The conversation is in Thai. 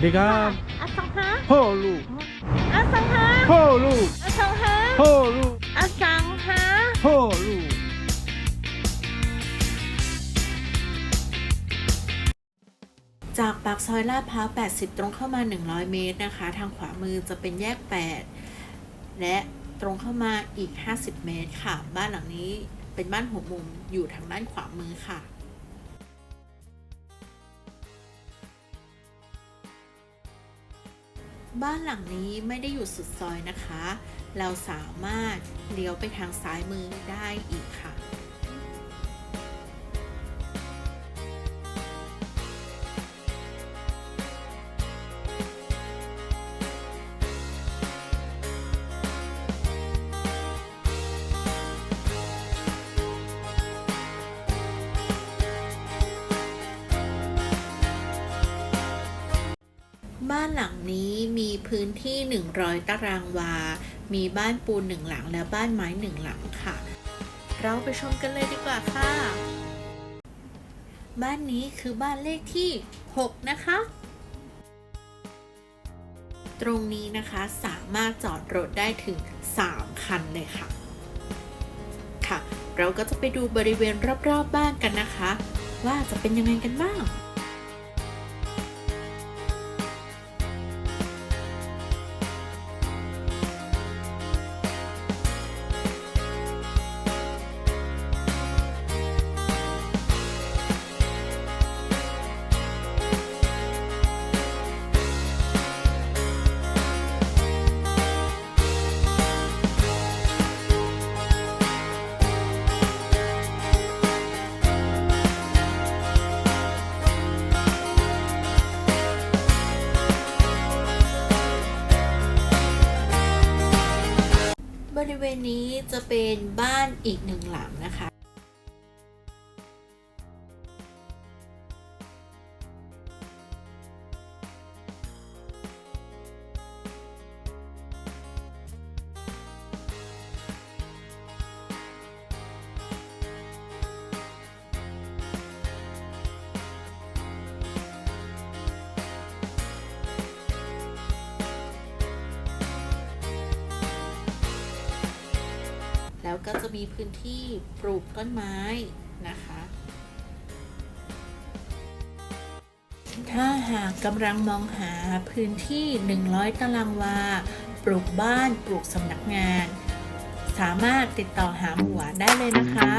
วัสดีครับอสังหาพ่อลูกอสังหาพ่อลูกอสังหาพ่อลูกอสังหาพ่อลูกจากปากซอยลาดพร้าว 80 ตรงเข้ามา 100 เมตรนะคะ ทางขวามือจะเป็นแยก 8 และตรงเข้ามาอีก 50 เมตรค่ะ บ้านหลังนี้เป็นบ้านหัวมุมอยู่ทางด้านขวามือค่ะ บ้านหลังนี้ไม่ได้อยู่สุดซอยนะคะ เราสามารถเลี้ยวไปทางซ้ายมือได้อีกค่ะ บ้านหลังนี้มีพื้นที่ 100 ตารางวา มีบ้านปูนหนึ่งหลังและบ้านไม้หนึ่งหลังค่ะ เราไปชมกันเลยดีกว่าค่ะ บ้านนี้คือบ้านเลขที่ 6 นะคะ ตรงนี้นะคะสามารถจอดรถได้ถึง 3 คันเลยค่ะ ค่ะ เราก็จะไปดูบริเวณรอบๆบบ้านกันนะคะ ว่าจะเป็นยังไงกันบ้าง บริเวณนี้จะเป็นบ้านอีกหนึ่งหลังนะคะ แล้วก็จะมีพื้นที่ปลูกต้นไม้นะคะ ถ้าหากกำลังมองหาพื้นที่ 100 ตารางวา ปลูกบ้าน ปลูกสำนักงาน สามารถติดต่อหาหมวได้เลยนะคะ